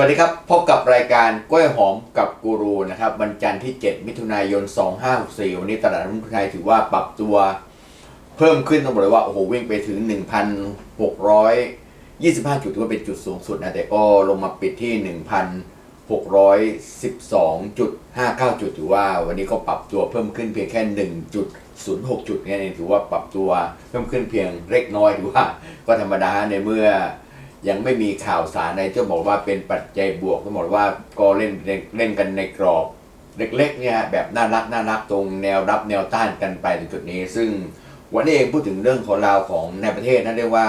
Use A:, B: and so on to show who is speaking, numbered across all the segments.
A: สวัสดีครับ พบกับรายการกล้วยหอมกับกูรูนะครับวันจันทร์ที่ 7 มิถุนายน 2564 วันนี้ตลาดหุ้นไทยถือว่าปรับตัวเพิ่มขึ้นต้องบอกเลยว่า โอ้โห วิ่งไปถึง 1,625 จุดถือว่าเป็นจุดสูงสุดนะ แต่ก็ลงมาปิดที่ 1,612.59 จุดถือว่าวันนี้ก็ปรับตัวเพิ่มขึ้นเพียงแค่ 1.06 จุดเนี่ยถือว่าปรับตัวเพิ่มขึ้นเพียงเล็กน้อยถือว่าก็ธรรมดาในเมื่อ ยังไม่มีข่าวสารในจะบอกว่าเป็นปัจจัยบวกต้งบอกว่าก็เล่นเล่นกันในกรอบ เล็กๆเนี่ยแบบน่ารักน่ารักตรงแนวรับแนวต้านกันไปถึงจุดนี้ ซึ่งวันนี้เองพูดถึงเรื่องของราวของในประเทศนั่นเรียกว่า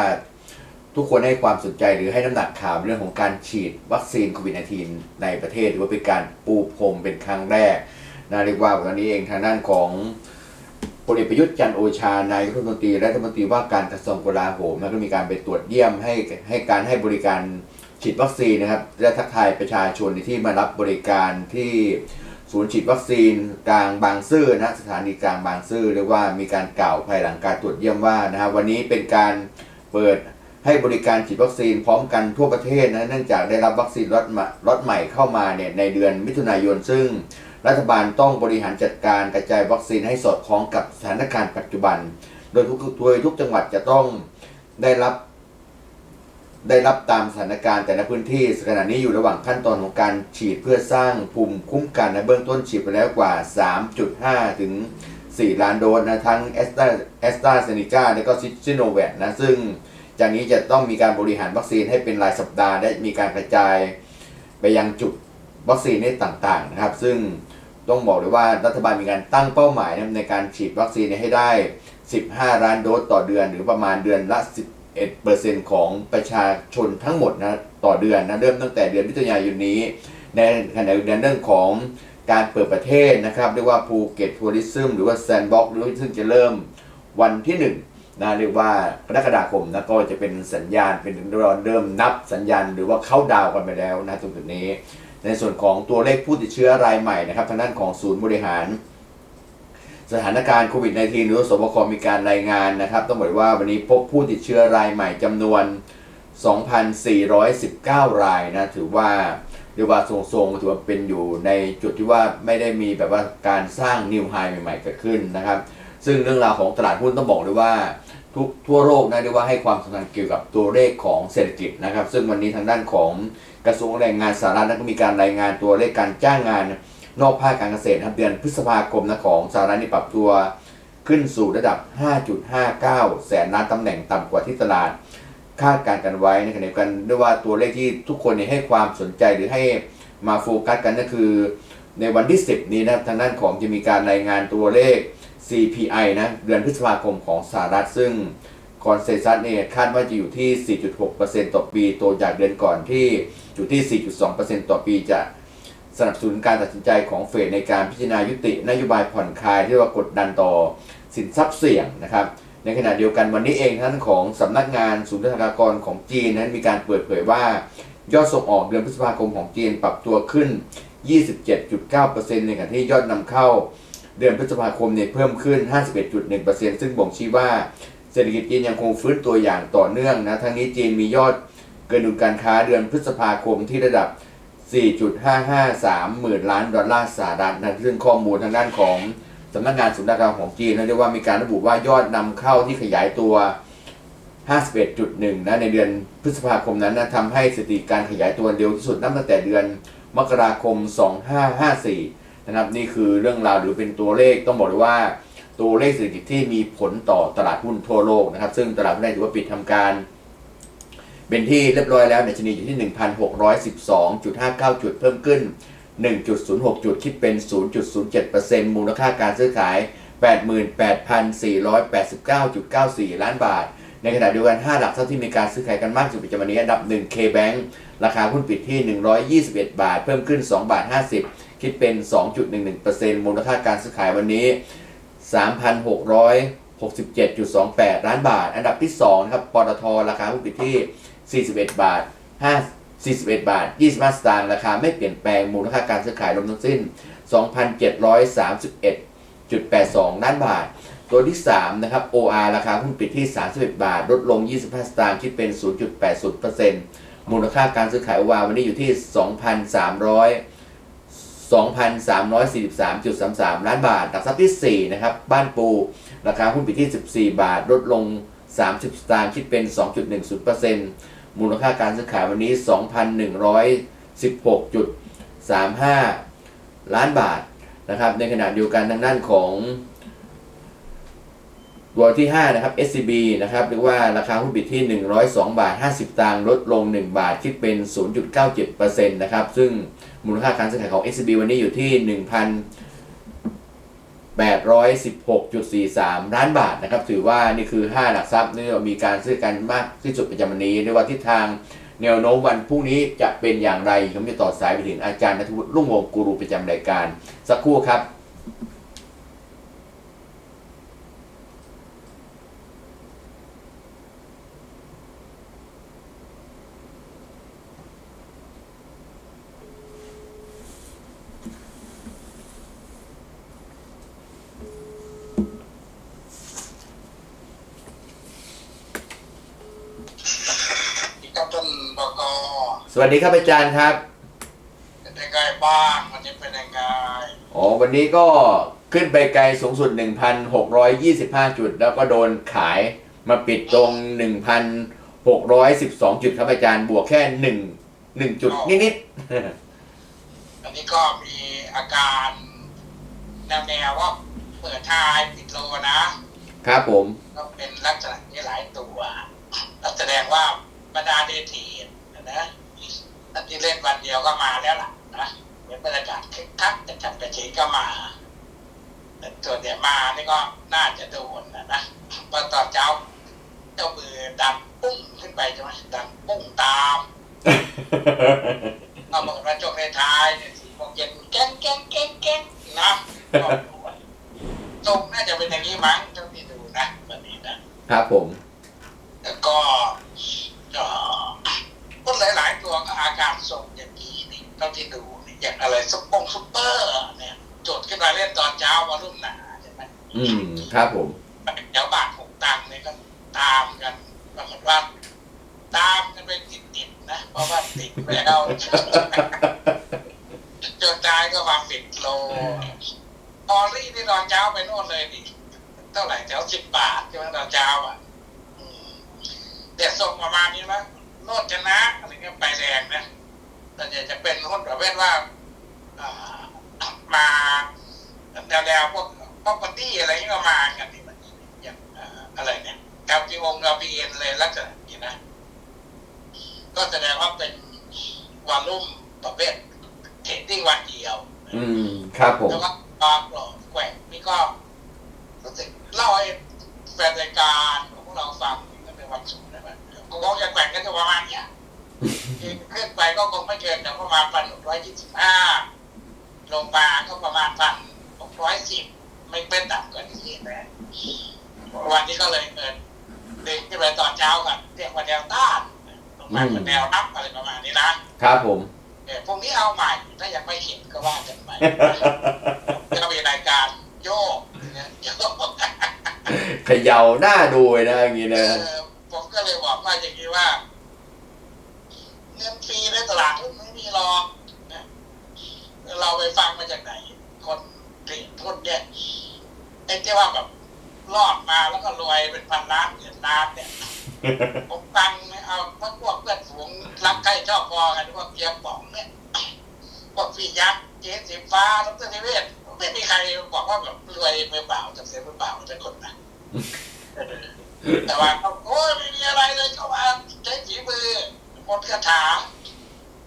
A: ทุกคนให้ความสนใจหรือให้น้ำหนักข่าวเรื่องของการฉีดวัคซีนโควิด -19 ในประเทศถือว่าเป็นการปูพรมเป็นครั้งแรกนะเรียกว่าวันนี้เองทางด้านของ ลเอกประยุทธ์จันโอชานายกรัฐมนตรีและรัฐมนตรีว่าการกระทรวงกลาโหมก็มีการไปตรวจเยี่ยมให้ให้การให้บริการฉีดวัคซีนนะครับและทักทายประชาชนที่มารับบริการที่ศูนย์ฉีดวัคซีนกลางบางซื่อนะสถานีกลางบางซื่อเรียกว่ามีการกล่าวภายหลังการตรวจเยี่ยมว่านะครับวันนี้เป็นการเปิดให้บริการฉีดวัคซีนพร้อมกันทั่วประเทศนะเนื่องจากได้รับวัคซีนล็อตใหม่ล็อตใหม่เข้ามาเนี่ยในเดือนมิถุนายนซึ่ง รัฐบาลต้องบริหารจัดการกระจายวัคซีนให้สอดคล้องกับสถานการณ์ปัจจุบัน โดยทุกโดยทุกจังหวัดจะต้องได้รับ ได้รับตามสถานการณ์แต่ละพื้นที่ขณะนี้อยู่ระหว่างขั้นตอนของการฉีดเพื่อสร้างภูมิคุ้มกันในเบื้องต้นฉีดไปแล้วกว่า 3.5 ถึง 4 ล้านโดสนะทั้งแอสตราแอสตราเซเนกาและก็ซิโนแวคนะซึ่งจากนี้จะต้องมีการบริหารวัคซีนให้เป็นรายสัปดาห์ และมีการกระจายไปยังจุดวัคซีนในต่างๆนะครับ ซึ่ง ต้องบอกเลยว่ารัฐบาลมีการตั้งเป้าหมายในการฉีดวัคซีนให้ได้ 15 ล้านโดสต่อเดือน หรือประมาณเดือนละ 11%ของประชาชนทั้งหมดนะต่อเดือนนะเริ่มตั้งแต่เดือนมิถุนายนนี้ ในขณะเดียวกันเรื่องของการเปิดประเทศนะครับเรียกว่าภูเก็ตทัวริซึมหรือว่าแซนด์บ็อกซ์หรือซึ่งจะเริ่มวันที่ 1นะเรียกว่ากรกฎาคมนะก็จะเป็นสัญญาณเป็นเริ่มนับสัญญาณ หรือว่าเข้าดาวกันไปแล้วนะตรงจุดนี้ ในส่วนของตัวเลขผู้ติดเชื้อรายใหม่นะครับทางด้านของศูนย์บริหาร สถานการณ์โควิด -19 หรือสบคมีการรายงานนะครับ ต้องบอกว่าวันนี้พบผู้ติดเชื้อรายใหม่จำนวน 2,419 รายนะถือว่าเรียกว่าทรงๆถือว่าเป็นอยู่ในจุดที่ว่าไม่ได้มีแบบว่าการสร้างนิวไฮใหม่ๆเกิดขึ้นนะครับ ซึ่งเรื่องราวของตลาดหุ้นต้องบอกเลยว่าทุกทั่วโลกนะเรียกว่าให้ความสำคัญเกี่ยวกับตัวเลขของเศรษฐกิจนะครับ ซึ่งวันนี้ทางด้านของ กระทรวงแรงงานสหรัฐนั้นก็มีการรายงานตัวเลขการจ้างงาน นอกภาคการเกษตรครับเดือนพฤษภาคมนะของสหรัฐนี่ปรับตัวขึ้นสู่ระดับ 5.59 แสนล้านตำแหน่งต่ำกว่าที่ตลาดคาดการณ์กันไว้ในขณะเดียวกันด้วยว่าตัวเลขที่ทุกคนให้ความสนใจหรือให้มาโฟกัสกันก็คือ ในวันที่ 10 นี้นะครับทางด้านของจะมีการรายงานตัวเลข CPI นะเดือนพฤษภาคมของสหรัฐซึ่งคอนเซซัสเนี่ยคาดว่าจะอยู่ที่ 4.6%ต่อปีโตจากเดือนก่อนที่ อยู่ที่ 4.2%ต่อปีจะสนับสนุนการตัดสินใจของเฟดในการพิจารณายุตินโยบายผ่อนคลายที่ว่ากดดันต่อสินทรัพย์เสี่ยงนะครับ ในขณะเดียวกันวันนี้เองท่านของสำนักงานศูนย์ธนากรของจีนนั้นมีการเปิดเผยว่า ยอดส่งออกเดือนพฤษภาคมของจีนปรับตัวขึ้น 27.9%ในขณะที่ยอดนำเข้าเดือนพฤษภาคมเนี่ยเพิ่มขึ้น 51.1%ซึ่งบ่งชี้ว่าเศรษฐกิจจีนยังคงฟื้นตัวอย่างต่อเนื่องนะทั้งนี้จีนมียอด เกินดุลการค้าเดือนพฤษภาคมที่ระดับ 4.553 หมื่นล้านดอลลาร์สหรัฐนะซึ่งข้อมูลทางด้านของสำนักงานสุนทรการของจีนนะเรียกว่ามีการระบุว่ายอดนำเข้าที่ขยายตัว 51.1 นะในเดือนพฤษภาคมนั้นนะทำให้สถิติการขยายตัวเร็วที่สุดนับตั้งแต่เดือนมกราคม 2554 นะครับนี่คือเรื่องราวหรือเป็นตัวเลขต้องบอกเลยว่าตัวเลขเศรษฐกิจที่มีผลต่อตลาดหุ้นทั่วโลกนะครับ ซึ่งตลาดหุ้นไทยถือว่าปิดทำการ เป็นที่เรียบร้อยแล้วในชนีอยู่ที่ 1,612.59 จุดเพิ่มขึ้น 1.06 จุดคิดเป็น 0.07%มูลค่าการซื้อขาย 88,489.94 ล้านบาท ในขณะเดียวกัน 5 หลักทรัพย์ที่มีการซื้อขายกันมากสุดประจำวันนี้อันดับ 1 K-Bank ราคาหุ้นปิดที่ 121 บาท เพิ่มขึ้น 2 บาท 50 คิดเป็น 2.11%มูลค่าการซื้อขายวันนี้ 3,667.28 ล้านบาท อันดับที่2นะครับ ปตท ราคาหุ้นปิดที่ 41 บาท 5 41 บาท 25 สตางค์ราคาไม่เปลี่ยนแปลงมูลค่าการซื้อขายรวมทั้งสิ้น 2,731.82 ล้านบาท ตัวที่ 3 นะครับ OR ราคาหุ้นปิดที่ 31 บาท ลดลง 25 สตางค์คิดเป็น 0.80%มมูลค่าการซื้อขายวาววันนี้อยู่ที่ 2,300 2,343.33 ล้านบาทหลักทรัพย์ที่ 4 นะครับ บ้านปู ราคาหุ้นปิดที่ 14 บาท ลดลง 30 สตางค์คิดเป็น 2.10% มูลค่าการซื้อขายวันนี้ 2,116.35 ล้านบาทนะครับ ในขณะเดียวกันทางด้านของตัวที่ 5 นะครับ SCB นะครับเรียกว่าราคาหุ้นปิดที่ 102 บาท 50 ตังค์ลดลง 1 บาท คิดเป็น 0.97%นะครับ ซึ่งมูลค่าการซื้อขายของ SCB วันนี้อยู่ที่ 816.43 ล้านบาทนะครับถือว่านี่คือ 5 หลักทรัพย์นี่มีการซื้อกันมากที่สุดประจำวันนี้ในว่าทิศทางแนวโน้มวันพรุ่งนี้จะเป็นอย่างไรผมจะต่อสายไปถึงอาจารย์นัทวุฒิรุ่งวงกูรูประจำรายการ สักครู่ครับ
B: ท่านบก
A: ส วัสดีครับอาจารย์ครับ
B: เป็นยังไงบ้างวันนี้เป็นยังไง
A: อ๋อวันนี้ก็ขึ้นไปไกลสูงสุด 1,625 จุด แล้วก็โดนขายมาปิดตรง 1,612 จุดครับอาจารย์บวกแค่1 1จุดนิด
B: อันนี้ก็มีอาการแนวแนวๆว่าเปิดทายปิดโลนะ
A: ๆครับผม
B: ก็เป็นลักษณะนี้หลายตัวแสดงว่าบรรดาเดทีนนะอันที่เล่นวันเดียวก็มาแล้วล่ะนะเหมือนบรรยากาศคึกคัก จะจับกระเฉงก็มาแต่ส่วนเนี่ยมานี่ก็น่าจะโดนนะนะเพอตอนเช้าเจ้ามือดันปุ้งขึ้นไปใช่ไหมดันปุ้งตามเอาบอกว่าจบในท้ายเนี่ยสี่โมงเย็นแก้งแก้งแก้งแก้งนะก็ดูไว้ตรงน่าจะเป็นอย่างนี้มั้งเท่าที่ดูนะวันนี้นะครับ
A: ผม
B: แล้วก็เอ่อก็หลายๆตัวก็อาการทรงอย่างนี้นี่เท่าที่ดูนี่ อย่างอะไรซุปปงซุปเปอร์เนี่ยจดขึ้นมาเล่นตอนเช้าวันรุ่งหนาใช่ไหม
A: อืมครับผม
B: แถวบาทหกตังค์เนี่ยก็ตามกันปรากฏว่าตามกันไปติดๆนะ เพราะว่าติดแล้วจนท้ายก็มาปิดโลออรี่นี่ตอนเช้าไปโน่นเลยดิเท่าไหร่แถวสิบบาทใช่ไหมตอนเช้าอะอืมแต่ส่งประมาณนี้มั้งโนดชนะอะไรเงี้ยไปแรงนะ แต่จะจะเป็นหุ้นประเภทว่าอ่ามาแนวๆพวกพวกปตี้อะไรเงี้ก็มากันนี่มันอย่างอะไรเนี่ย LPO LPN เลยลักษณะนี้นะ ก็แสดงว่าเป็นวอลลุ่มประเภทเทรดดิ้งวันเดียว
A: อืม ครับผม
B: แล้วก็ปลาปลอกแกว่งนี่ก็รู้สึกเล่าให้แฟนรายการของพวกเราฟังตั้งแต่วันศุกร์นะมันคงจะแกว่งกันจะประมาณเนี้ย ขึ้นไปก็คงไม่เกินจากประมาณพันหกร้อยยี่สิบห้าลงมาก็ประมาณพันหกร้อยสิบไม่เป็นต่ำกว่านี้นะวันนี้ก็เลยเกิดเด็กขึ้นไปตอนเช้ากันเรียกว่าแนวต้านลงมาเป็นแนวรับอะไรประมาณนี้นะ
A: ครับผม
B: เออพวกนี้เอาใหม่ถ้ายังไม่เห็นก็ว่ากันใหม่ก็มีรายการโยกเนี่ยโยก
A: เขย่าหน้าดูเลยนะอย่างนี้
B: เอ
A: นะ
B: อผมก็เลยบอกว่าอย่างนี้ว่า เงินฟรีในตลาดหุ้นไม่มีรอกนะเราไปฟังมาจากไหน คนเรียนหุ้นเนี่ยไอ้ที่ว่าแบบรอดมาแล้วก็รวยเป็นพันล้านหมื่นล้านเนี่ยผมฟังเนี่ยเอาพวกพวกเพื่อนฝูงรักใครชอบพอกันพวกเกียร์ป๋องเนี่ยพวกพี่ยักษ์เจ๊สีฟ้าดรนิเวศน์ไม่มีใครบอกว่าแบบรวยมือเปล่าจากเสียมือเปล่าทุกคนนะแต่ว่าเขาโอ้ยไม่มีอะไรเลยเขาว่าใช้ฝีมือหมดคาถา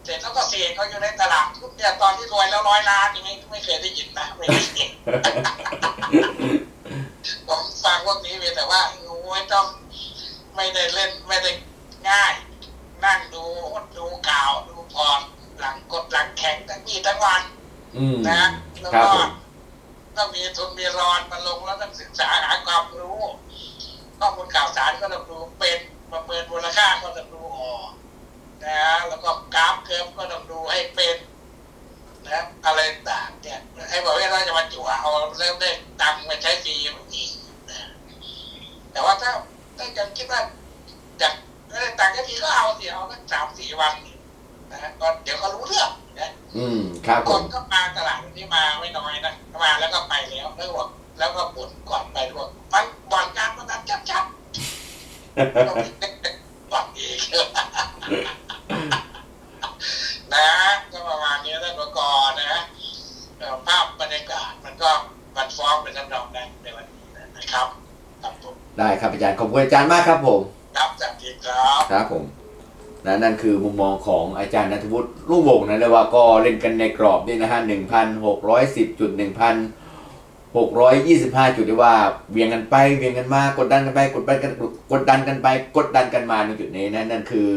B: เสร็จแล้วก็เสียเขาอยู่ในตลาดทุกเนี่ยตอนที่รวยแล้วร้อยล้านนี่ไม่ไม่เคยได้ยินนะไม่ได้ยินผมฟังพวกนี้มีแต่ว่าโอ้ยต้องไม่ได้เล่นไม่ได้ง่าย นั่งดูดูข่าวดูพรหลังกดหลังแข็งทั้งวี่ทั้งวัน
A: อืม
B: นะแล้ว
A: ครับ
B: ก็
A: ผม
B: ต้องมีทุนมีรอนมาลงแล้วต้องศึกษาหาความรู้ข้อมูลข่าวสารก็ต้องดูเป็นประเมินมูลค่าก็ต้องดูออก นะแล้วก็กราฟเคิร์ฟก็ต้องดูให้เป็นนะอะไรต่างเนี่ยให้บอกว่าเราจะมาจั่วเอาเริ่มได้ตังค์มาใช้ฟรีอย่างนี้นะแต่ว่าถ้าถ้ายังคิดว่าจากเออต่างกันทีก็เอาเสียเอาตั้งสามสี่วันนะฮะก็เดี๋ยวเขารู้เรื่องนะ
A: อืมครับผ
B: คน
A: ม
B: ก็มาตลาดนี้มาไม่น้อยนะมาแล้วก็ไปแล้วแล้วบอกแล้วก็บ่นก่อนไปบอกมันบ่อนการพนันจับจับบ่อนอีก นะก็ประมาณนี้ท่านประกรณ์นะเอ่อภาพบรรยากาศมันก็มันฟ้องเป็นลำดับแรกในวันนี้นะครับครับผม
A: ได้ครับอาจารย์ขอบคุณอาจารย์มากครับผม
B: ครับสวัสดีครับ
A: ครับผมนะนั่นคือมุมมองของอาจารย์นัทวุฒิรุ่งวงศ์นะเรียกว่าก็เล่นกันในกรอบนี่นะฮะ1,610จุด 625 จุดที่ว่าเวียงกันไปเวียงกันมากดดันกันไปกดดันกันกดดันกันไป กดดันกันมาในจุดนี้นะนั่นคือ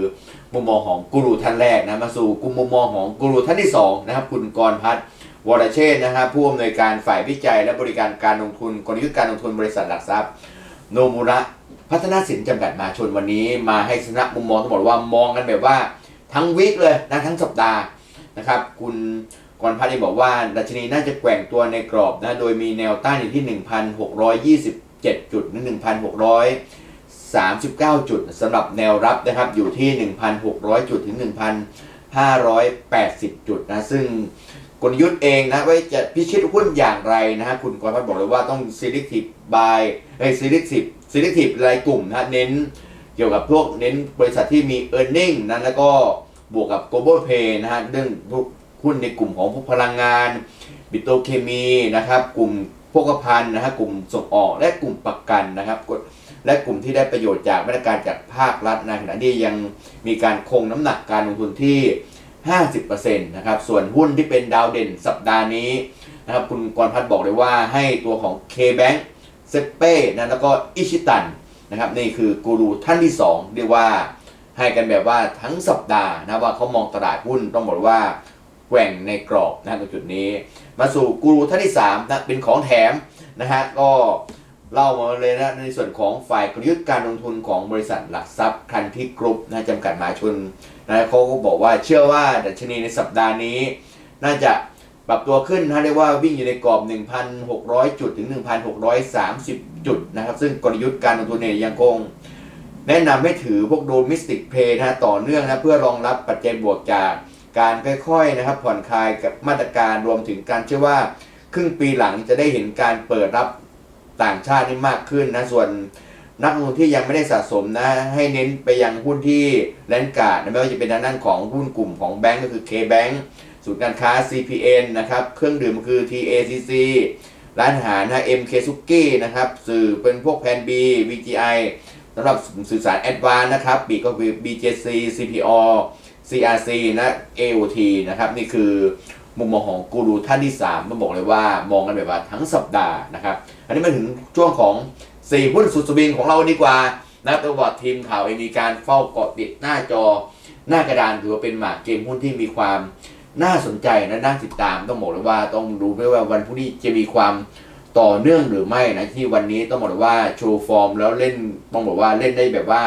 A: มุมมองของกูรูท่านแรกนะมาสู่กุมมุมมองของกูรูท่านที่สองนะครับคุณกรพัฒน์วรเชษนะครับผู้อำนวยการฝ่ายวิจัยและบริการการลงทุนกลยุทธ์การลงทุนบริษัทหลักทรัพย์ โนมุระพัฒนาสินจำกัดมาชนวันนี้มาให้ชนะมุมมองต้งบอกว่ามองกันแบบว่าทั้งวีคเลยนะทั้งสัปดาห์นะครับ คุณ กรพัฒน์เองบอกว่าดัชนีน่าจะแกว่งตัวในกรอบนะโดยมีแนวต้านอยู่ที่ 1,627 จุดถึง1,639 จุดสำหรับแนวรับนะครับอยู่ที่ 1,600 จุดถึง 1,580 จุดนะซึ่งกลยุทธ์เองนะไว้จะพิชิตหุ้นอย่างไรนะฮะคุณกรพัฒน์บอกเลยว่าต้อง selective buy เอ้ย selective selective รายกลุ่มนะเน้นเกี่ยวกับพวกเน้นบริษัทที่มี e a r n i n g นะแล้วก็บวกกับ global pay นะฮะเรื่องพวก หุ้นในกลุ่มของพวกพลังงาน บิโตเคมีนะครับ กลุ่มโภคภัณฑ์นะฮะกลุ่มส่งออกและกลุ่มประกันนะครับและกลุ่มที่ได้ประโยชน์จากมาตรการจากภาครัฐในขณะที่ยังมีการคงน้ำหนักการลงทุนที่ 50%นะครับส่วนหุ้นที่เป็นดาวเด่นสัปดาห์นี้นะครับคุณกรพัฒน์บอกเลยว่าให้ตัวของ K-Bank เซเป้นะแล้วก็อิชิตันนะครับนี่คือกูรูท่านที่ 2 เรียกว่าให้กันแบบว่าทั้งสัปดาห์นะว่าเขามองตลาดหุ้นต้องบอกว่า แกว่งในกรอบนะตรงจุดนี้ มาสู่กูรูท่านที่3นะเป็นของแถมนะฮะก็เล่ามาเลยนะในส่วนของฝ่ายกลยุทธ์การลงทุนของบริษัทหลักทรัพย์คันที่กรุ๊ปนะจำกัดมหาชนนะเขาก็บอกว่าเชื่อว่าดัชนีในสัปดาห์นี้ น่าจะปรับตัวขึ้นนะเรียกว่าวิ่งอยู่ในกรอบ 1,600 จุดถึง 1,630 จุดนะครับ ซึ่งกลยุทธ์การลงทุนเนี่ยยังคง แนะนำให้ถือพวกโดมิสติกเพย์นะต่อเนื่องนะเพื่อรองรับปัจจัยบวกจาก การค่อยๆนะครับผ่อนคลายกับมาตรการรวมถึงการเชื่อว่า ครึ่งปีหลังจะได้เห็นการเปิดรับต่างชาตินี่มากขึ้นนะส่วนนักลงทุนที่ยังไม่ได้สะสมนะ ให้เน้นไปยังหุ้นที่แลนการ์ดนไม่ว่าจะเป็นด้านของหุ้นกลุ่มของแบงก์ก็คือ K-Bank ศูนย์การค้า CPN นะครับ เครื่องดื่มคือ TACC ร้านอาหารนะ MK s u k i นะครับ สื่อเป็นพวกแพน B VGI สำหรับสื่อสารแอดวานนะครับปีกก็คือ BJC CPO CRC นะ AOT นะครับนี่คือมุมมองของกูรูท่านที่3ต้องบอกเลยว่ามองกันแบบว่าทั้งสัปดาห์นะครับ อันนี้มาถึงช่วงของ 4 หุ้นสุดสวิงของเราดีกว่านะครับตัวบอดทีมข่าวเองมีการเฝ้าเกาะติดหน้าจอหน้ากระดานถือว่าเป็นหมากเกมหุ้นที่มีความน่าสนใจและน่าติดตามต้องบอกเลยว่าต้องดูด้วยว่าวันพรุ่งนี้จะมีความต่อเนื่องหรือไม่นะที่วันนี้ต้องบอกเลยว่าโชว์ฟอร์มแล้วเล่นต้องบอกว่าเล่นได้แบบว่า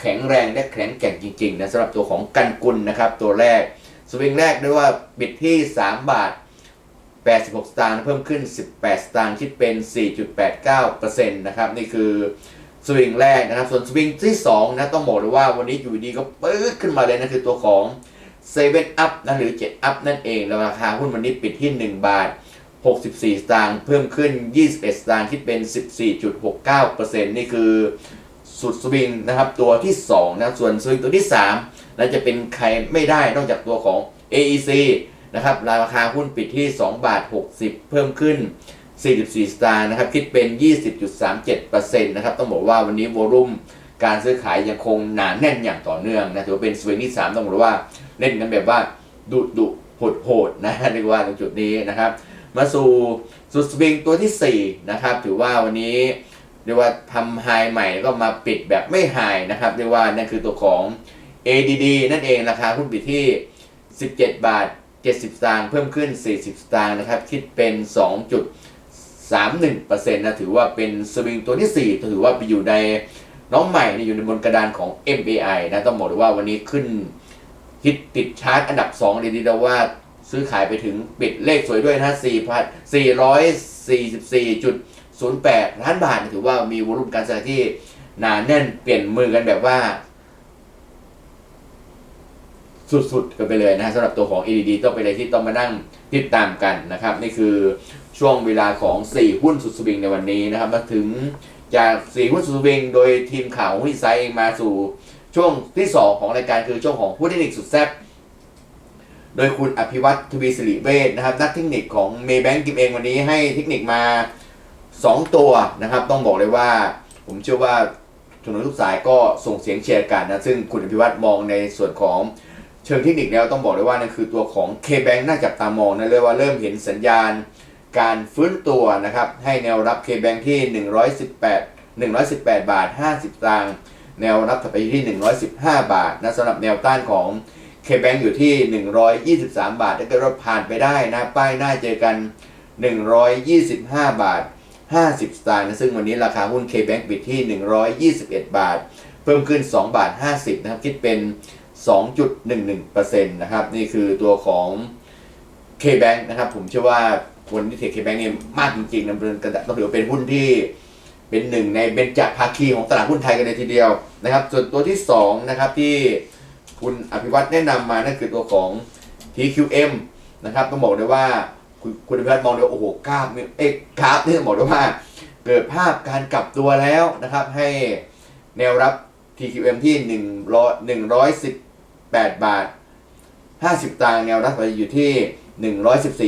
A: แข็งแรงและแข็งแกร่งจริงๆนะสำหรับตัวของกันกุลนะครับ ตัวแรก สวิงแรกด้วยว่าปิดที่ 3 บาท 86 สตางค์เพิ่มขึ้น 18 สตางค์คิดเป็น 4.89%นะครับนี่คือสวิงแรกนะครับ ส่วนสวิงที่2นะต้องบอกเลยว่าวันนี้อยู่ดีก็ปื๊ดขึ้นมาเลยนะคือตัวของ7 up นะหรือ7 up นั่นเองแล้วราคาหุ้นวันนี้ปิดที่ 1 บาท 64 สตางค์เพิ่มขึ้น 21 สตางค์คิดเป็น 14.69%นี่คือ สุดสวิงนะครับตัวที่2นะส่วนสวิงตัวที่3น่าจะเป็นใครไม่ได้นอกจากตัวของ AEC นะครับราคาหุ้นปิดที่ 2 บาท 60 เพิ่มขึ้น 44 สตางค์นะครับคิดเป็น 20.37%นะครับต้องบอกว่าวันนี้โวลุ่มการซื้อขายยังคงหนาแน่นอย่างต่อเนื่องนะถือว่าเป็นสวิงที่3ต้องบอกว่าเล่นกันแบบว่าดุดุโหดโหดๆนะเรียกว่าตรงจุดนี้นะครับ มาสู่สุดสวิงตัวทีสี่4นะครับถือว่าวันนี้ เรียกว่าทำไฮใหม่แล้วก็มาปิดแบบไม่ไฮนะครับเรียกว่านั่นคือตัวของ ADD นั่นเองราคาหุ้นปิดที่ 17 บาท 70 สตางค์เพิ่มขึ้น 40 สตางค์นะครับคิดเป็น 2.31%นะถือว่าเป็นสวิงตัวที่ 4 ถือว่าไปอยู่ในน้องใหม่เนี่ยอยู่ในบนกระดานของ MAI นะต้องบอกเลยว่าวันนี้ขึ้นฮิตติดชาร์ตอันดับ2เลยทีเดียวว่าซื้อขายไปถึงปิดเลขสวยด้วยนะ 4,414. 08ล้านบาทถือว่ามีวอลุ่มการซื้อที่หนาแน่นเปลี่ยนมือกันแบบว่า สุดๆกันไปเลยนะสำหรับตัวของ ADD ต้องเป็นอะไรที่ต้องมานั่งติดตามกันนะครับ นี่คือช่วงเวลาของ 4 หุ้นสุดสวิงในวันนี้นะครับ มาถึงจาก 4 หุ้นสุดสวิงโดยทีมข่าวของวิไซต์มาสู่ช่วงที่ 2 ของรายการคือช่วงของผู้เทคนิคสุดแซ่บโดยคุณอภิวัตทวีสิริเวชนะครับ นักเทคนิคของเมย์แบงก์กิมเองวันนี้ให้เทคนิคมา 2 ตัวนะครับต้องบอกเลยว่า ผมเชื่อว่าถนนทุกสายก็ส่งเสียงเชียร์กันนะซึ่งคุณอภิวัตมองในส่วนของเชิงเทคนิคแล้วต้องบอกเลยว่านั่นคือตัวของ K-Bank น่าจับตามองนะเรียกว่าเริ่มเห็นสัญญาณการฟื้นตัวนะครับให้แนวรับ K-Bank ที่ 118 118 บาท 50สตางค์แนวรับถัดไปอยู่ที่ 115 บาทนะสำหรับแนวต้านของ K-Bank อยู่ที่ 123 บาทถ้าเกิดว่าผ่านไปได้นะป้ายหน้าเจอกัน 125 บาท 50 สตางค์นะซึ่งวันนี้ราคาหุ้น K-Bank ปิดที่ 121 บาท เพิ่มขึ้น 2 บาท 50 นะครับ คิดเป็น 2.11%นะครับ นี่คือตัวของ K-Bank นะครับ ผมเชื่อว่าวันนี้เทค K-Bank เนี่ยมากจริงๆนะเป็นกระดาษต้องถือว่าเป็นหุ้นที่เป็นหนึ่งในเบญจภาคีของตลาดหุ้นไทยกันเลยทีเดียวนะครับ ส่วนตัวที่2นะครับที่คุณอภิวัตแนะนำมานั่นคือตัวของ TQM นะครับต้องบอกเลยว่า คุณคุณอภิวัตมองเลยวโอ้โหกราฟเนี่ยเอ๊ะกราฟนี่ต้องบอกว่าเกิดภาพการกลับตัวแล้วนะครับ ให้แนวรับ TQM ที่1ร้อย118 บาท 50ตางค์แนวรับไปอยู่ที่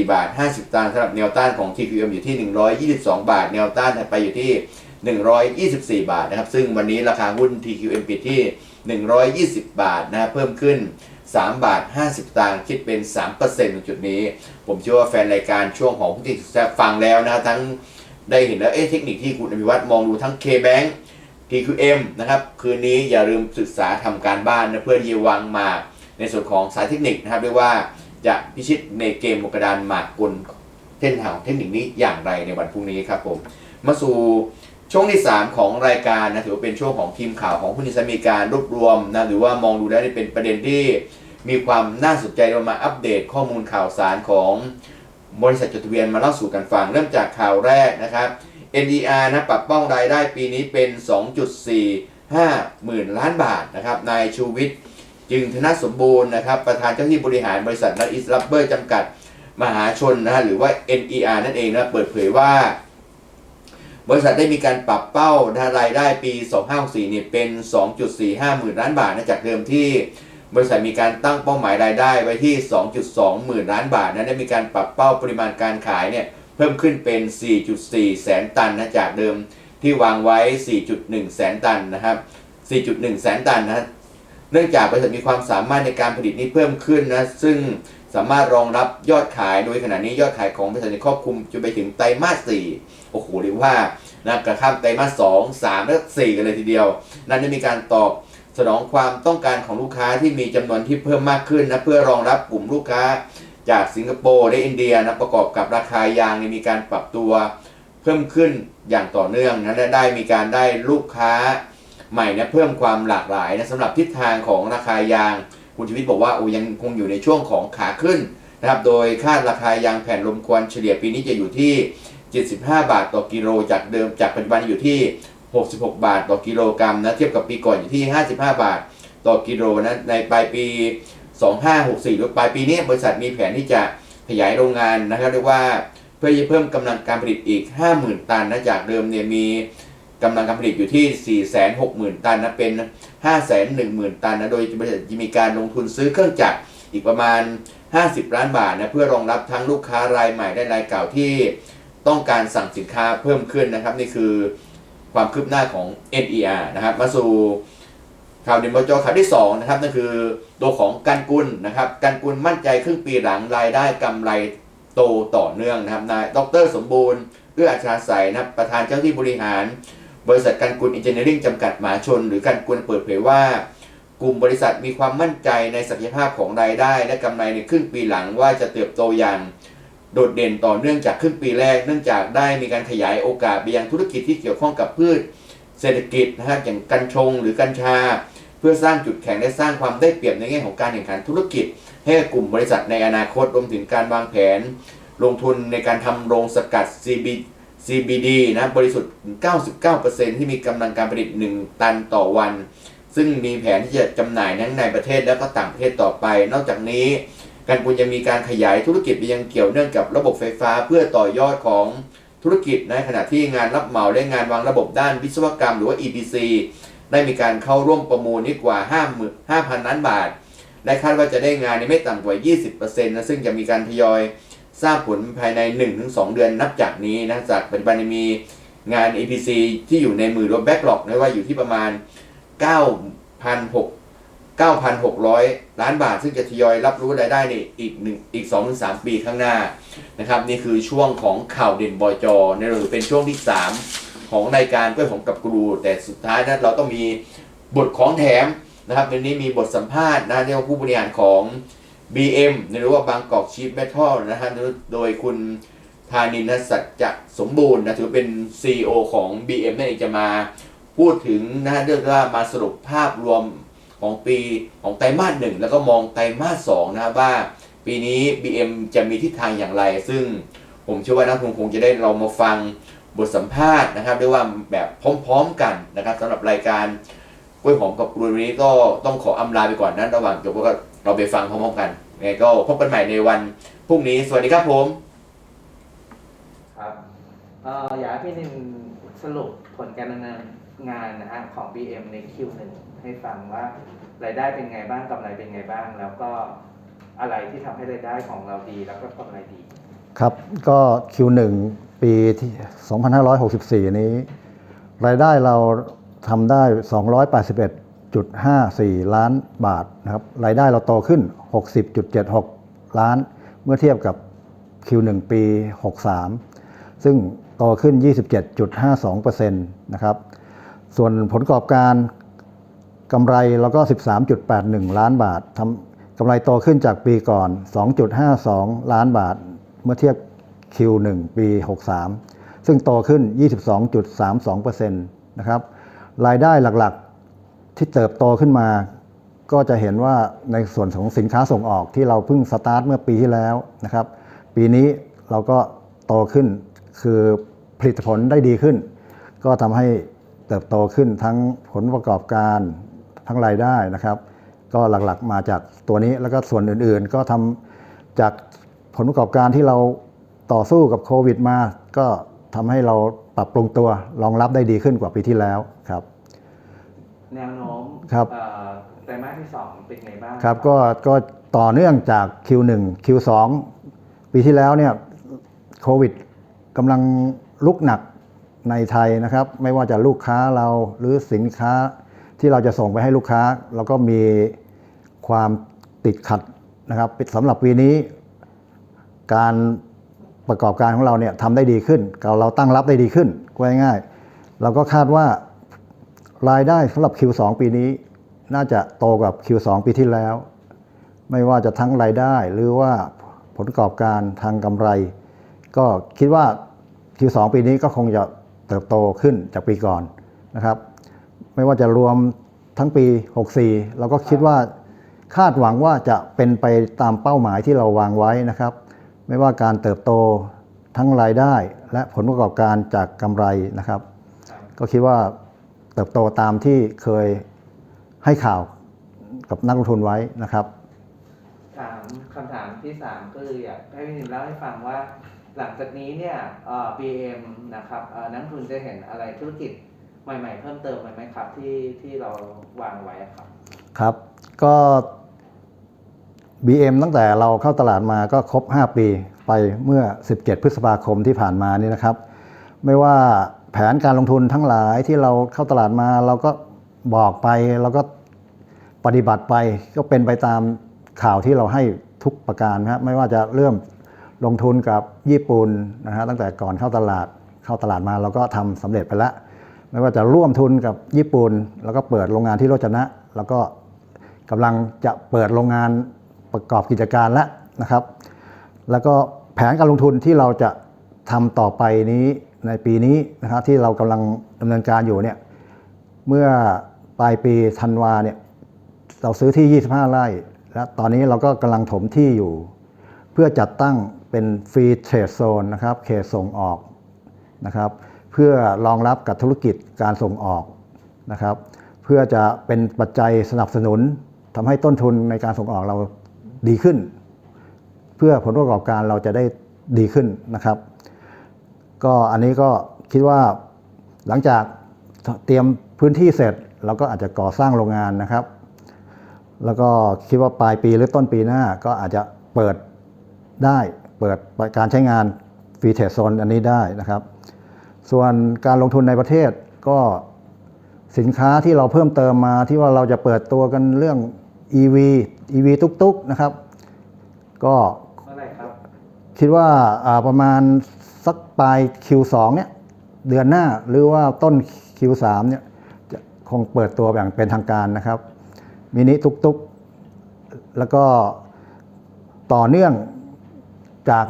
A: 114 บาท 50ตางค์สำหรับแนวต้านของ TQM อยู่ที่ 122 บาท แนวต้านถัดไปอยู่ที่ 124 บาทนะครับ ซึ่งวันนี้ราคาหุ้น TQM ปิดที่ 120 บาทนะเพิ่มขึ้น 3 บาท 50ตางค์คิดเป็น3%ของจุดนี้ ผมเชื่อว่าแฟนรายการช่วงของผู้ที่ศึกษาฟังแล้วนะทั้งได้เห็นแล้วเอ๊ะเทคนิคที่คุณอภิวัตมองดูทั้ง K-Bank TQM นะครับ คืนนี้อย่าลืมศึกษาทำการบ้านนะเพื่อที่จะวางหมากในส่วนของสายเทคนิคนะครับเรียกว่าจะพิชิตในเกมบนกระดานหมากกลเส้นทางเทคนิคนี้อย่างไรในวันพรุ่งนี้ครับผมมาสู่ช่วงที่ 3 ของรายการนะถือว่าเป็นช่วงของทีมข่าวของผู้นิสมีการรวบรวมนะหรือว่ามองดูแล้วเป็นประเด็นที่ มีความน่าสนใจเรามาอัปเดตข้อมูลข่าวสารของบริษัทจดทะเบียนมาเล่าสู่กันฟังเริ่มจากข่าวแรกนะครับ NDR นะปรับเป้ารายได้ปีนี้เป็น 2.45 หมื่นล้านบาทนะครับนายชูวิทย์จึงธนสมบูรณ์นะครับประธานเจ้าหน้าที่บริหารบริษัทนัทอิสลับเบอร์จำกัดมหาชนนะฮะหรือว่า NER นั่นเองนะเปิดเผยว่า บริษัทได้มีการปรับเป้านะรายได้ปี 2564นี่เป็น 2.45 หมื่นล้านบาทนะจากเดิมที่ บริษัทมีการตั้งเป้าหมายรายได้ไว้ที่ 2.2 หมื่นล้านบาทนะได้มีการปรับเป้าปริมาณการขายเนี่ยเพิ่มขึ้นเป็น 4.4 แสนตันนะจากเดิมที่วางไว้ 4.1 แสนตันนะครับ 4.1 แสนตันนะเนื่องจากบริษัทมีความสามารถในการผลิตนี้เพิ่มขึ้นนะซึ่งสามารถรองรับยอดขายโดยขณะนี้ยอดขายของบริษัทในครอบคลุมจนไปถึงไตรมาส 4 โอ้โหเรียกว่านะกระข้ามไตรมาส 2 3 และ 4 กันเลยทีเดียว นั่นได้มีการตอบ สนองความต้องการของลูกค้าที่มีจำนวนที่เพิ่มมากขึ้นนะเพื่อรองรับกลุ่มลูกค้าจากสิงคโปร์และอินเดียนะประกอบกับราคายางมีการปรับตัวเพิ่มขึ้นอย่างต่อเนื่องนะและได้มีการได้ลูกค้าใหม่นะเพิ่มความหลากหลายนะสำหรับทิศทางของราคายาง คุณชีวิตบอกว่าโอ้ยังคงอยู่ในช่วงของขาขึ้นนะครับโดยคาดราคายางแผ่นลมควันเฉลี่ยปีนี้จะอยู่ที่ 75 บาทต่อกิโลจากเดิมจากปัจจุบันอยู่ที่ 66 บาทต่อกิโลกรัมนะเทียบกับปีก่อนอยู่ที่ 55 บาทต่อกิโลนะในปลายปี 2564 หรือปลายปีนี้บริษัทมีแผนที่จะขยายโรงงานนะครับเรียกว่าเพื่อจะเพิ่มกำลังการผลิตอีก 50,000 ตันนะจากเดิมเนี่ยมีกำลังการผลิตอยู่ที่ 460,000 ตันนะเป็น 510,000 ตันนะโดยบริษัทจะมีการลงทุนซื้อเครื่องจักรอีกประมาณ 50 ล้านบาทนะเพื่อรองรับทั้งลูกค้ารายใหม่และรายเก่าที่ต้องการสั่งสินค้าเพิ่มขึ้นนะครับ นี่คือ ความคืบหน้าของ NER นะครับ มาสู่ข่าวเด่นบจข่าวที่2นะครับนั่นคือตัวของการกุลนะครับการกุลมั่นใจครึ่งปีหลังรายได้กำไรโตต่อเนื่องนะครับนายดรสมบูรณ์เอื้ออาชาใสยนะครับประธานเจ้าที่บริหาร บริษัทการกุลอินเจเนียริ่งจำกัดมหาชน หรือการกุลเปิดเผยว่า กลุ่มบริษัทมีความมั่นใจในศักยภาพของรายได้ และกำไรในครึ่งปีหลังว่าจะเติบโตอย่าง โดดเด่นต่อเนื่องจากครึ่งปีแรก เนื่องจากได้มีการขยายโอกาสไปยังธุรกิจที่เกี่ยวข้องกับพืชเศรษฐกิจนะครับอย่างกัญชงหรือกัญชา เพื่อสร้างจุดแข็งและสร้างความได้เปรียบในแง่ของการแข่งขันธุรกิจ ให้กลุ่มบริษัทในอนาคตรวมถึงการวางแผน ลงทุนในการทำโรงสกัด CB CBD นะบริสุทธิ์ 99%ที่มีกำลังการผลิต 1 ตันต่อวัน ซึ่งมีแผนที่จะจำหน่ายทั้งในประเทศแล้วก็ต่างประเทศต่อไป นอกจากนี้ การกุลจะมีการขยายธุรกิจไปยังเกี่ยวเนื่องกับระบบไฟฟ้าเพื่อต่อยอดของธุรกิจในขณะที่งานรับเหมาและงานวางระบบด้านวิศวกรรมหรือว่า EPC ได้มีการเข้าร่วมประมูลนี่กว่า 5 5,000 ล้านบาท และคาดว่าจะได้งานในไม่ต่ำกว่า 20%นะซึ่งจะมีการทยอยสร้างผลภายใน 1-2 เดือนนับจากนี้นะจากปัจจุบันมีงาน EPC ที่อยู่ในมือรวมแบ็กหลอกนะว่าอยู่ที่ประมาณ 9,600 9,600 ล้านบาท ซึ่งจะทยอยรับรู้รายได้ในอีกหนึ่งอีก2-3ปีข้างหน้านะครับนี่คือช่วงของข่าวเด่นบอยจอในหรือเป็นช่วงที่ 3 ของรายการกล้วยหอมกับกรู แต่สุดท้ายนั้นเราต้องมีบทของแถมนะครับในนี้มีบทสัมภาษณ์นะเรียกว่าผู้บริหารของ BM หรือว่าบางกอกชีฟแมทัลนะฮะโดยคุณธานินทสัจจะสมบูรณ์นะถือเป็น CEO ของ BM นั่นเองจะมาพูดถึงนะฮะเรียกว่ามาสรุปภาพรวม ของปีของไตรมาสหนึ่งแล้วก็มองไตรมาสสองนะว่าปีนี้ BM จะมีทิศทางอย่างไร ซึ่งผมเชื่อว่านักลงทุนคงจะได้เรามาฟังบทสัมภาษณ์นะครับเรียกว่าแบบพร้อมๆกันนะครับสำหรับรายการกล้วยหอมกับกรูวันนี้ก็ต้องขออำลาไปก่อนนั้นระหว่างจบก็เราไปฟังพร้อมๆกันไงก็พบกันใหม่ในวันพรุ่งนี้สวัสดีครับผม
C: ครับเอ่ออยากให้พี่นิน สรุปผลการดำเนินงานนะฮะของ BM ใน Q1 ให้ฟังว่ารายได้เป็นไงบ้างกำไรเป็นไงบ้าง แล้วก็อะไรที่ทำให้รายได้ของเราดี แล้วก็กำไรดี
D: ครับก็ Q1 ปีที่ 2564 นี้ รายได้เราทำได้ 281.54 ล้านบาทนะครับรายได้เราโตขึ้น 60.76 ล้าน เมื่อเทียบกับ Q1 ปี 63 ซึ่ง โตขึ้น 27.52%นะครับ ส่วนผลประกอบการกำไรเราก็ 13.81 ล้านบาททำกำไรโตขึ้นจากปีก่อน 2.52 ล้านบาท เมื่อเทียบ Q1 ปี 63 ซึ่งโตขึ้น 22.32%นะครับ รายได้หลักๆที่เติบโตขึ้นมาก็จะเห็นว่าในส่วนของสินค้าส่งออกที่เราเพิ่งสตาร์ทเมื่อปีที่แล้วนะครับ ปีนี้เราก็โตขึ้นคือ ผลิตผลได้ดีขึ้น ก็ทำให้เติบโตขึ้นทั้งผลประกอบการทั้งรายได้นะครับ ก็หลักๆมาจากตัวนี้แล้วก็ส่วนอื่นๆ ก็ทำจากผลประกอบการที่เราต่อสู้กับโควิดมา ก็ทำให้เราปรับปรุงตัวรองรับได้ดีขึ้นกว่าปีที่แล้วครับ
C: แนวโน้ม
D: ครับ
C: เอ่อไตรมาสที่ 2 เป็นไงบ้าง
D: ครับก็ก็ต่อเนื่องจาก Q1 Q2 ปีที่แล้วเนี่ยโควิดกำลัง ลุกหนักในไทยนะครับ ไม่ว่าจะลูกค้าเราหรือสินค้าที่เราจะส่งไปให้ลูกค้าเราก็มีความติดขัดนะครับสำหรับปีนี้ การประกอบการของเราเนี่ยทำได้ดีขึ้นเราเราตั้งรับได้ดีขึ้นก็ง่ายๆเราก็คาดว่ารายได้สำหรับ Q2 ปีนี้ น่าจะโตกว่า Q2 ปีที่แล้ว ไม่ว่าจะทั้งรายได้หรือว่าผลประกอบการทางกำไร ก็คิดว่า Q2 ปีนี้ก็คงจะเติบโตขึ้นจากปีก่อนนะครับ ไม่ว่าจะรวมทั้งปี 64 เราก็คิดว่าคาดหวังว่าจะเป็นไปตามเป้าหมายที่เราวางไว้นะครับ ไม่ว่าการเติบโตทั้งรายได้และผลประกอบการจากกำไรนะครับ ก็คิดว่าเติบโตตามที่เคยให้ข่าวกับนักลงทุนไว้นะครับ
C: ถามคำถามที่ 3 ก็คืออยากให้พี่นินเล่าให้ฟังว่า หลังจากนี้เนี่ยเอ่อ BM นะครับนักลงทุนจะเห็นอะไรธุรกิจใหม่ๆ เพิ่มเติมไหมครับที่ที่เราวางไว้ครับ
D: ครับก็ BM ตั้งแต่เราเข้าตลาดมาก็ครบ 5 ปีไปเมื่อ 17 พฤษภาคมที่ผ่านมานี่นะครับ ไม่ว่าแผนการลงทุนทั้งหลายที่เราเข้าตลาดมาเราก็บอกไปเราก็ปฏิบัติไปก็เป็นไปตามข่าวที่เราให้ทุกประการนะครับไม่ว่าจะเริ่ม ลงทุนกับญี่ปุ่นนะฮะตั้งแต่ก่อนเข้าตลาดเข้าตลาดมาเราก็ทำสำเร็จไปแล้วไม่ว่าจะร่วมทุนกับญี่ปุ่น แล้วก็เปิดโรงงานที่โรจนะ แล้วก็กำลังจะเปิดโรงงานประกอบกิจการแล้วนะครับ แล้วก็แผนการลงทุนที่เราจะทำต่อไปนี้ในปีนี้นะครับที่เรากำลังดำเนินการอยู่เนี่ยเมื่อปลายปีธันวาเนี่ยเราซื้อที่ 25 ไร่ และตอนนี้เราก็กำลังถมที่อยู่ เพื่อจัดตั้ง เป็นฟรีเทรดโซนนะครับเขตส่งออกนะครับเพื่อรองรับกับธุรกิจการส่งออกนะครับเพื่อจะเป็นปัจจัยสนับสนุนทำให้ต้นทุนในการส่งออกเราดีขึ้น เพื่อผลประกอบการเราจะได้ดีขึ้นนะครับ ก็อันนี้ก็คิดว่าหลังจากเตรียมพื้นที่เสร็จเราก็อาจจะก่อสร้างโรงงานนะครับ แล้วก็คิดว่าปลายปีหรือต้นปีหน้าก็อาจจะเปิดได้ เปิดการใช้งานฟรีเทรดโซนอันนี้ได้นะครับ ส่วนการลงทุนในประเทศก็สินค้าที่เราเพิ่มเติมมาที่ว่าเราจะเปิดตัวกันเรื่อง EV EV ตุกๆนะครับ ก็
C: เมื่อไหร่ครับ
D: คิดว่าอ่าประมาณสักปลาย Q2 เนี่ยเดือนหน้าหรือว่าต้น Q3 เนี่ยจะคงเปิดตัวอย่างเป็นทางการนะครับมินิตุกๆแล้วก็ต่อเนื่อง จาก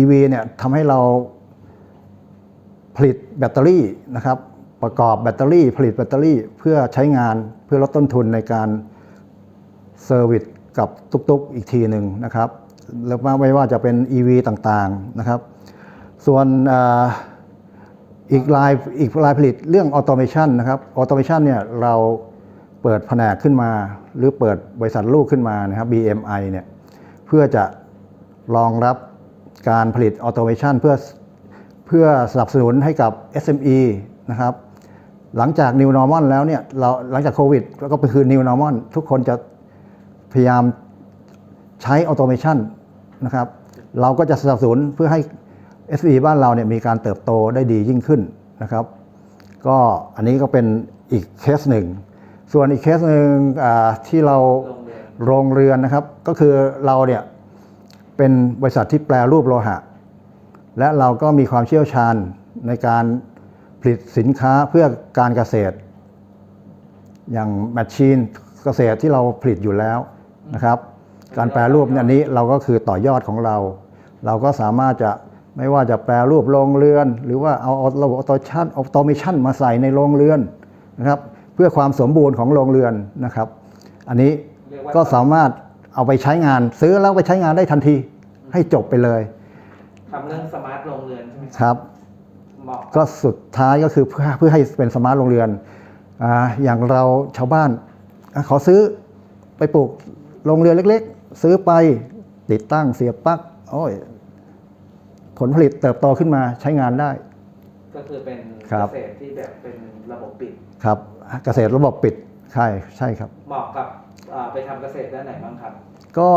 D: EV เนี่ยทำให้เราผลิตแบตเตอรี่นะครับ ประกอบแบตเตอรี่ ผลิตแบตเตอรี่เพื่อใช้งานเพื่อลดต้นทุนในการเซอร์วิสกับตุกๆ อีกทีหนึ่งนะครับ แล้วไม่ว่าจะเป็น EV ต่างๆนะครับ ส่วนอีกรายอีกรายผลิตเรื่องออโตเมชันนะครับออโตเมชันเนี่ยเราเปิดแผนกขึ้นมา หรือเปิดบริษัทลูกขึ้นมานะครับ BMI เนี่ยเพื่อจะ รองรับการผลิตออโตเมชันเพื่อเพื่อสนับสนุนให้กับ SME นะครับหลังจาก New Normal แล้วเนี่ยเราหลังจากโควิดก็คือ New Normal ทุกคนจะพยายามใช้ออโตเมชันนะครับเราก็จะสนับสนุนเพื่อให้ SE บ้านเราเนี่ยมีการเติบโตได้ดียิ่งขึ้นนะครับก็อันนี้ก็เป็นอีกเคสหนึ่ง ส่วนอีกเคสหนึ่งอ่าที่เรา
C: โรงเรื
D: อนนะครับ ก็คือเราเนี่ย เป็นบริษัทที่แปลรูปโลหะ และเราก็มีความเชี่ยวชาญในการผลิตสินค้าเพื่อการเกษตร อย่างแมชชีนเกษตรที่เราผลิตอยู่แล้วนะครับ การแปรรูปอันนี้เราก็คือต่อยอดของเรา เราก็สามารถจะไม่ว่าจะแปรรูปโรงเรือน หรือว่าเอาระบบออโตชันออโตเมชันมาใส่ในโรงเรือนนะครับ เพื่อความสมบูรณ์ของโรงเรือนนะครับ อันนี้ก็สามารถเอาไปใช้งานซื้อแล้วไปใช้งานได้ทันที ให้จบไปเลย
C: ทำเรื่องสมาร์ทโรงเรือนใช่ไหม
D: ครับ
C: เหมาะ
D: ก็สุดท้ายก็คือเพื่อเพื่อให้เป็นสมาร์ทโรงเรือนอาอย่างเราชาวบ้านอะขอซื้อไปปลูกโรงเรือนเล็ก ๆ ซื้อไปติดตั้งเสียบปลั๊กโอ้ยผลผลิตเติบโตขึ้นมาใช้งานได้
C: ก็คือเป็น
D: ครั
C: เก
D: บ
C: ษตรที่แบบเป็นระบบปิด
D: ครับ เกษตรระบบปิดใช่ใช่ครับ
C: เหมาะกับอ่าไปทำเกษตรด้านไหนบ้างครับ
D: ก็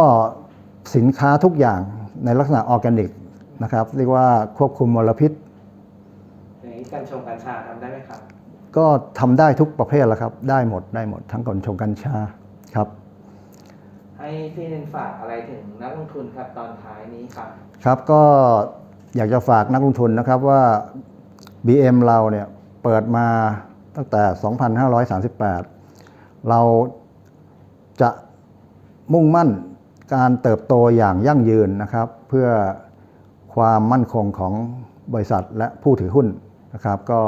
D: สินค้าทุกอย่าง ในลักษณะออร์แกนิกนะครับเรียกว่าควบคุมมลพิษ
C: อย่างนี้กัญชงกัญชาทำได้ไหมครับ
D: ก็ทำได้ทุกประเภทแล้วครับ ได้หมดได้หมดทั้งก่อนชงกัญชาครับ
C: ให้พี่นินฝากอะไรถึงนักลงทุนครับตอนท้ายนี้ครับ
D: ครับก็อยากจะฝากนักลงทุนนะครับว่า BM เราเนี่ยเปิดมาตั้งแต่ 2538 เราจะมุ่งมั่น การเติบโตอย่างยั่งยืนนะครับ เพื่อความมั่นคงของบริษัทและผู้ถือหุ้นนะครับ ก็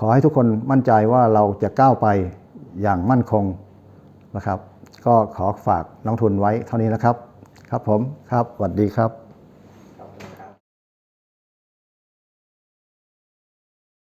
D: ขอให้ทุกคนมั่นใจว่าเราจะก้าวไปอย่างมั่นคงนะครับ ก็ขอฝากนักลงทุนไว้เท่านี้นะครับ ครับผมครับสวัสดีครับ